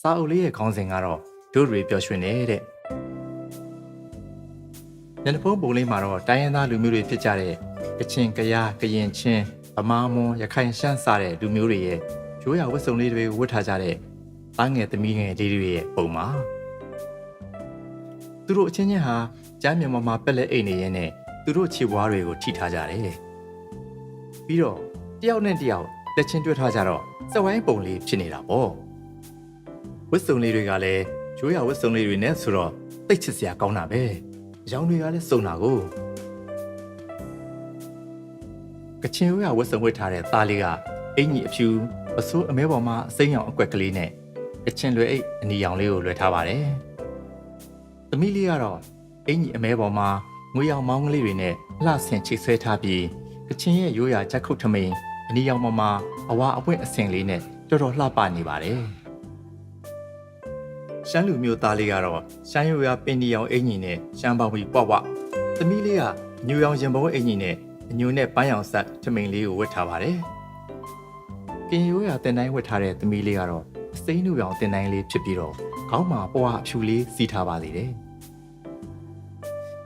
စာအုပ်လေးရဲ့ခေါင်းစဉ်ကတော့ဒုတွေပျော်ရွှင်နေတဲ့ညနေဖုံးပုံလေးမှာတော့တိုင်းရင်းသားလူမျိုးတွေဖြစ်ကြတဲ့ကချင်ကယားကရင်ချင်းဗမာမွန်ရခိုင်ရှမ်းစတဲ့လူမျိုးတွေရဲ့ရိုးရာဝတ်စုံလေးတွေကိုဝတ်ထားကြတဲ့သားငယ်သမီးငယ်လေးတွေရဲ့ပုံမှာသူတို့အချင်းချင်းဟာကြားမြန်မာမှာပက်လက်အိတ်နေရင်းနဲ့သူတို့ခြေပွားတွေကိုထိထားကြတယ်ပြီးတော့တယောက်နဲ့တယောက်လက်ချင်းတွဲထားကြတော့စက်ဝိုင်းပုံလေးဖြစ်နေတာပေါ့ ဝတ်စုံလေးတွေကလည်းရိုးရာဝတ်စုံလေးတွေနဲ့ဆိုတော့သိတ်ချစ်စရာကောင်းတာပဲအရောင်တွေကလည်းစုံတာကိုကချင်ရိုးရာဝတ်စုံဝတ်ထားတဲ့သားလေးကအင်ကြီးအဖြူပစိုးအမဲပေါ်မှာအစိမ်းရောင်အကွက်ကလေးနဲ့ကချင်လွယ်အိတ်အနီရောင်လေးကိုလွယ်ထားပါတယ်သမီးလေးကတော့အင်ကြီးအမဲပေါ်မှာငွေရောင်မောင်းကလေးတွေနဲ့လှဆင်ချိတ်ဆွဲထားပြီးကချင်ရဲ့ရိုးရာချက်ခုတ်ထမိန်အနီရောင်ပေါ်မှာအဝါအပွင့်အစင်လေးနဲ့တော်တော်လှပနေပါတယ် ရှမ်းလူမျိုးသားလေးကတော့ရှမ်းရိုးရာပင်နီရောင်အင်ကြီးနဲ့ရှမ်းပေါင်ပြီးပွားပွားသမီးလေးကညူရောင်ရင်ဘုံအင်ကြီးနဲ့အညိုနဲ့ပန်းရောင်ဆက်ထမိန်လေးကိုဝတ်ထားပါတယ်ကင်ရိုးရာတင်တိုင်းဝတ်ထားတဲ့သမီးလေးကတော့အစိမ်းနူရောင်တင်တိုင်းလေးဖြစ်ပြီးတော့ခေါင်းမှာပွားအဖြူလေးစီးထားပါသေးတယ်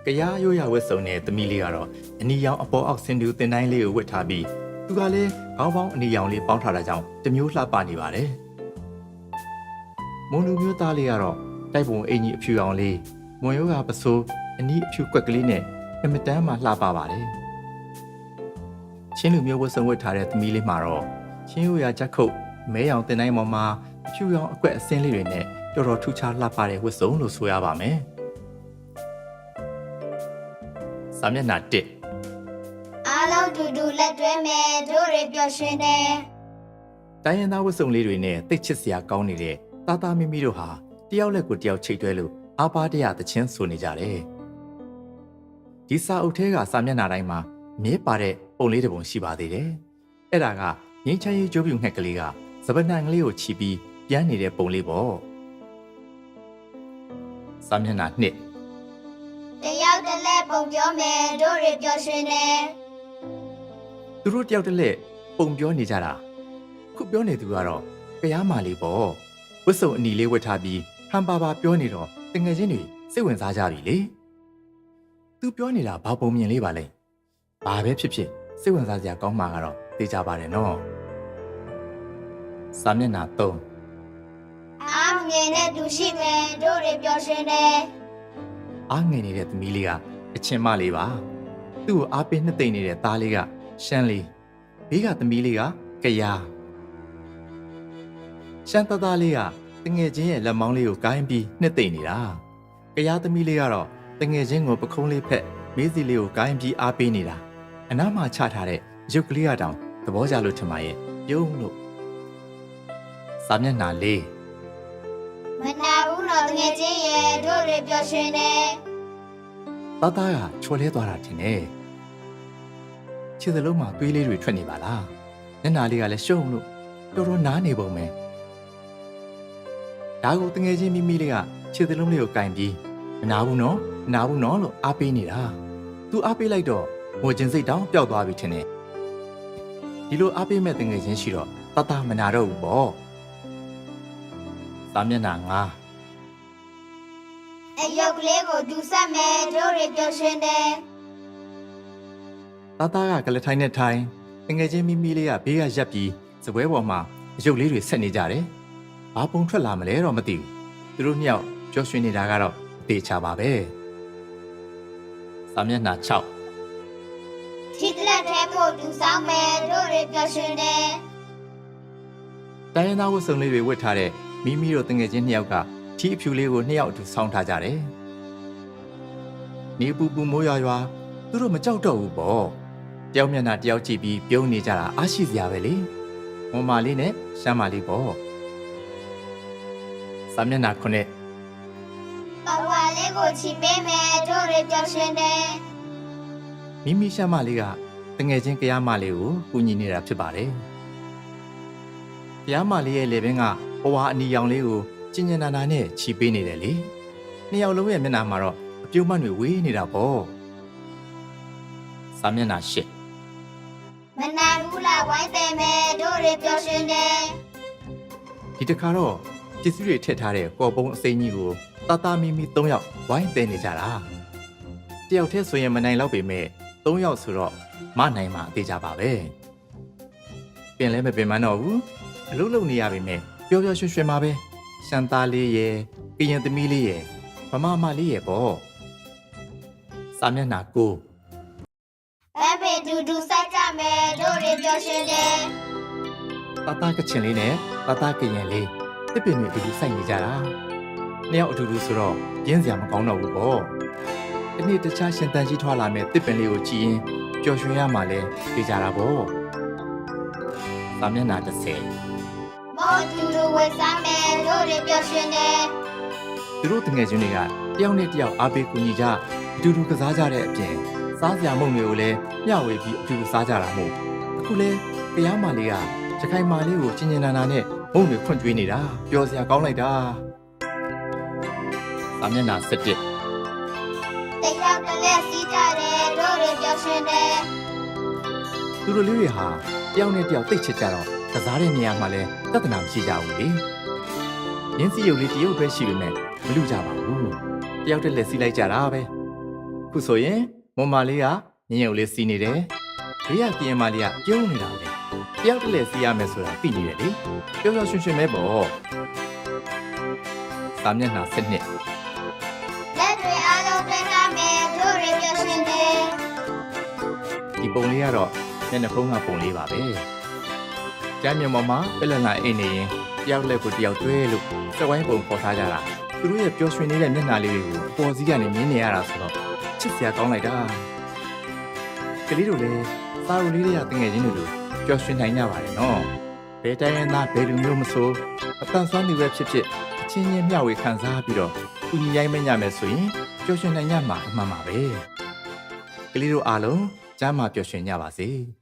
ကရားရိုးရာဝတ်စုံတဲ့သမီးလေးကတော့အနီရောင်အပေါ်အောက်ဆင်တူတင်တိုင်းလေးကိုဝတ်ထားပြီးသူကလည်းခေါင်းပေါင်းအနီရောင်လေးပေါင်းထားတာကြောင့်တစ်မျိုးလှပနေပါတယ် မွန်လူမျိုးသားလေးကတော့တိုက်ပုံအင်ကြီးအဖြူအောင်လေးမွန်ရိုးရာပစိုးအနီးအဖြူကွက်ကလေးနဲ့အမတန်းမှလှပပါတယ်ချင်းလူမျိုးဝတ်စုံဝတ်ထားတဲ့သမီးလေးမှာတော့ချင်းရိုးရာချက်ခုတ်မဲရောင်တင်တိုင်းပေါ်မှာအဖြူရောင်အကွက်အစင်းလေးတွေနဲ့တော်တော်ထူးခြားလှပတဲ့ဝတ်စုံလို့ဆိုရပါမယ်စာမျက်နှာ1အားလုံးတူတူလက်တွဲမယ်တို့တွေပျော်ရွှင်တယ်တိုင်းရင်းသားဝတ်စုံလေးတွေနဲ့တိတ်ချစ်စရာကောင်းနေတဲ့ တာတာမီမီတို့ဟာတယောက်လက်ကိုတယောက်ချိတ်တွဲလို့အာပါတရသချင်းဆိုနေကြတယ်။ဒီစာအုပ်ထဲကစာမျက်နှာတိုင်းမှာမြဲပါတဲ့ပုံလေးတစ်ပုံရှိပါသေးတယ်။အဲ့ဒါကငင်းချမ်းရေးကြိုးပြူငှက်ကလေးကစပနံကလေးကိုချီပြီးပြန်နေတဲ့ပုံလေးပေါ့။စာမျက်နှာ2တယောက်တစ်လက်ပုံပြောမယ်တို့တွေပျော်ရွှင်တယ်သူတို့တယောက်တစ်လက်ပုံပြောနေကြတာခုပြောနေသူကတော့ကရားမာလေးပေါ့ ဝတ်စုံအနီလေးဝတ်ထားပြီးဟန်ပါပါပြောနေတော့တငယ်ချင်းတွေစိတ်ဝင်စားကြပြီလေသူပြောနေတာဘာပုံမြင်လေးပါလဲဘာပဲဖြစ်ဖြစ်စိတ်ဝင်စားစရာကောင်းမှာကတော့သိကြပါတယ်နော်စာမျက်နှာ3အားမငယ်နဲ့တူရှိမယ်တို့တွေပျော်ရွှင်တယ်အားငယ်နေတဲ့သမီးလေးကအချင်းမလေးပါသူ့ကိုအားပေးနှစ်သိမ့်နေတဲ့သားလေးကရှမ်းလေးဘေးကသမီးလေးကကရား ရှမ်းသားသားလေးကတငယ်ချင်းရဲ့လက်မောင်းလေးကိုကိုင်းပြီးနှစ်သိမ့်နေတာကရားသမီးလေးကတော့တငယ်ချင်းကိုပခုံးလေးဖက်မေးစီလေးကိုကိုင်းပြီးအားပေးနေတာအနားမှာချထားတဲ့ရုပ်ကလေးကတောင်သဘောကျလို့ထင်ပါရဲ့ပြုံးလို့စာမျက်နှာလေးမနာဘူးတော့တငယ်ချင်းရဲ့တို့တွေပျော်ရွှင်တယ်သားသားကချော်လဲသွားတာထင်တယ်ခြေစလုံးမှာသွေးလေးတွေထွက်နေပါလားမျက်နှာလေးကလည်းရှုံလို့တော်တော်နားနေပုံပဲ ဒါကိုတငယ်ချင်းမိမိလေးကခြေစလုံးလေးကိုကင်ပြီးမနာဘူးနော်မနာဘူးနော်လို့အားပေးနေတာသူအားပေးလိုက်တော့ငိုချင်းစိတ်တောင်ပျောက်သွားပြီထင်တယ်ဒီလိုအားပေးမဲ့တငယ်ချင်းရှိတော့တတမနာတော့ဘူးပေါ့သာမျက်နှာငါအယုတ်ကလေးကိုဒူဆက်မယ်တို့တွေပျော်ရွှင်တယ်သားသားကကလထိုင်းနဲ့ထိုင်းတငယ်ချင်းမိမိလေးကဘေးကရက်ပြီးစပွဲပေါ်မှာအရုပ်လေးတွေဆက်နေကြတယ်။ ဘာပုံထွက်လာမလဲတော့မသိဘူး။သူတို့မြောက်ကြောရွှင်နေတာကတော့အသေးချပါပဲ။စာမျက်နှာ6ထီတလက်ထဲဖို့ဒူဆောင်မယ်တို့တွေပျော်ရွှင်တယ်တိုင်းရင်းသားဝတ်စုံလေးတွေဝတ်ထားတဲ့မိမိတို့တငယ်ချင်းနှစ်ယောက်ကထီးအဖြူလေးကိုနှစ်ယောက်အတူဆောင်းထားကြတယ်။နေပူပူမိုးရွာရွာသူတို့မကြောက်တော့ဘူးပေါ့။တယောက်မျက်နှာတယောက်ကြည့်ပြီးပြုံးနေကြတာအားရှိစရာပဲလေ။မွန်မာလေးနဲ့ရှမ်းမာလေးပေါ့။ စာမျက်နှာ9ပဝါလေးကိုချီပေးမယ်တို့တွေပျော်ရွှင်တယ်မိမိရှမ်းမလေးကတငယ်ချင်းကရားမလေးကိုကူညီနေတာဖြစ်ပါတယ်။ကရားမလေးရဲ့လေဘင်းကဘဝအနီရောင်လေးကိုကျင်ညင်နာနာနဲ့ချီပေးနေတယ်လေ။နှစ်ယောက်လုံးရဲ့မျက်နှာမှာတော့အပြုံးမတွေဝေးနေတာပေါ့။စာမျက်နှာရှစ်မနာဘူးလားဝိုင်းတယ်မယ်တို့တွေပျော်ရွှင်တယ်ဒီတစ်ခါတော့ ပစ္စည်းတွေထည့်ထားတဲ့ကော်ပုံးအစိမ်းကြီးကိုတာတာမီမီ၃ယောက်ဝိုင်းတဲနေကြတာတယောက်တည်းဆိုရင်မနိုင်တော့ပေမဲ့၃ယောက်ဆိုတော့မနိုင်မှအသေးကြပါပဲပင်လဲမပင်မတော့ဘူးအလုပ်လုပ်နေရပေမဲ့ပျော်ပျော်ရွှင်ရွှင်ပါပဲရှန်သားလေးရဲ့ကရင်သမီးလေးရဲ့မမမလေးရဲ့ပေါ့စာမျက်နှာကိုဘန်ဖေတူတူစိုက်ကြမယ်တို့တွေပျော်ရွှင်တယ်တာတာကချင်လေးနဲ့တာတာကရင်လေး တစ်ပင်တွေအတူတူစိုက်နေကြတာနှစ်ယောက်အတူတူဆိုတော့ရင်းစရာမကောင်းတော့ဘူးပေါ့ဒီနေ့တခြားရှင်တန်ကြီးထွာလာမဲ့တစ်ပင်လေးကိုကြည့်ရင်ပျော်ရွှင်ရမှလဲသိကြတာပေါ့စာမျက်နှာ30မောတူတူဝတ်စားမယ်တို့တွေပျော်ရွှင်တယ်သူတို့တငယ်ချင်းတွေကတယောက်နဲ့တယောက်အားပေးကူညီကြအတူတူကစားကြတဲ့အပြင်စားစရာမုံတွေကိုလည်းမျှဝေပြီးအတူတူစားကြတာမို့အခုလဲတရားမလေးကစခိုင်မာလေးကိုချင်းချင်းနာနာနဲ့ မုံတွေခွန့်ကျွေးနေတာပျော်စရာကောင်းလိုက်တာစာမျက်နှာ17တယောက်တစ်လက်စီးကြတယ်တို့တွေပျော်ရွှင်တယ်သူတို့လေးတွေဟာတယောက်နဲ့တယောက်တိတ်ချစ်ကြတော့ကစားတဲ့နေရာမှာလဲတဿနာမရှိကြဘူးလေရင်းစီရုပ်လေးတရုပ်ပဲရှိပေမဲ့မလူကြပါဘူးတယောက်တည်းလက်စီးလိုက်ကြတာပဲခုဆိုရင်မွန်မာလေးကညင်ရုပ်လေးစီးနေတယ်ဘေးကပြင်မာလေးကပြုံးနေတာပဲ တယောက်တည်းလက်စီးရမယ်ဆိုတာသိနေတယ်လေပျော်ပျော်ရွှင်ရွှင်ပဲပေါ့စာမျက်နှာ7နှစ်လက်တွေအားလုံးတွဲထားမယ်တို့တွေပျော်ရွှင်တယ်ဒီပုံလေးကတော့မျက်နှာဖုံးကပုံလေးပါပဲကျမ်းမြေပေါ်မှာပက်လက်လာအိတ်နေရင်တယောက်လက်ကိုတယောက်တွဲလို့စက်ဝိုင်းပုံပေါ်ထားကြတာသူတို့ရဲ့ပျော်ရွှင်နေတဲ့မျက်နှာလေးတွေကိုပေါ်စည်းကနေမြင်နေရတာဆိုတော့ချစ်စရာကောင်းလိုက်တာကလေးတို့လည်းစားရူလေးတွေကတငယ်ချင်းတွေလို ပျော်ရွှင်နိုင်ကြပါတယ်နော်ဘယ်တိုင်းရင်းသားဘယ်လူမျိုးမဆိုအတန်ဆွမ်းနေပဲဖြစ်ဖြစ်အချင်းချင်းမျှဝေခံစားပြီးတော့ကုညီရိုင်းမညမယ်ဆိုရင်ပျော်ရွှင်နိုင်ကြမှာအမှန်ပါပဲကလေးတို့အားလုံးကျမ်းမာပျော်ရွှင်ကြပါစေ။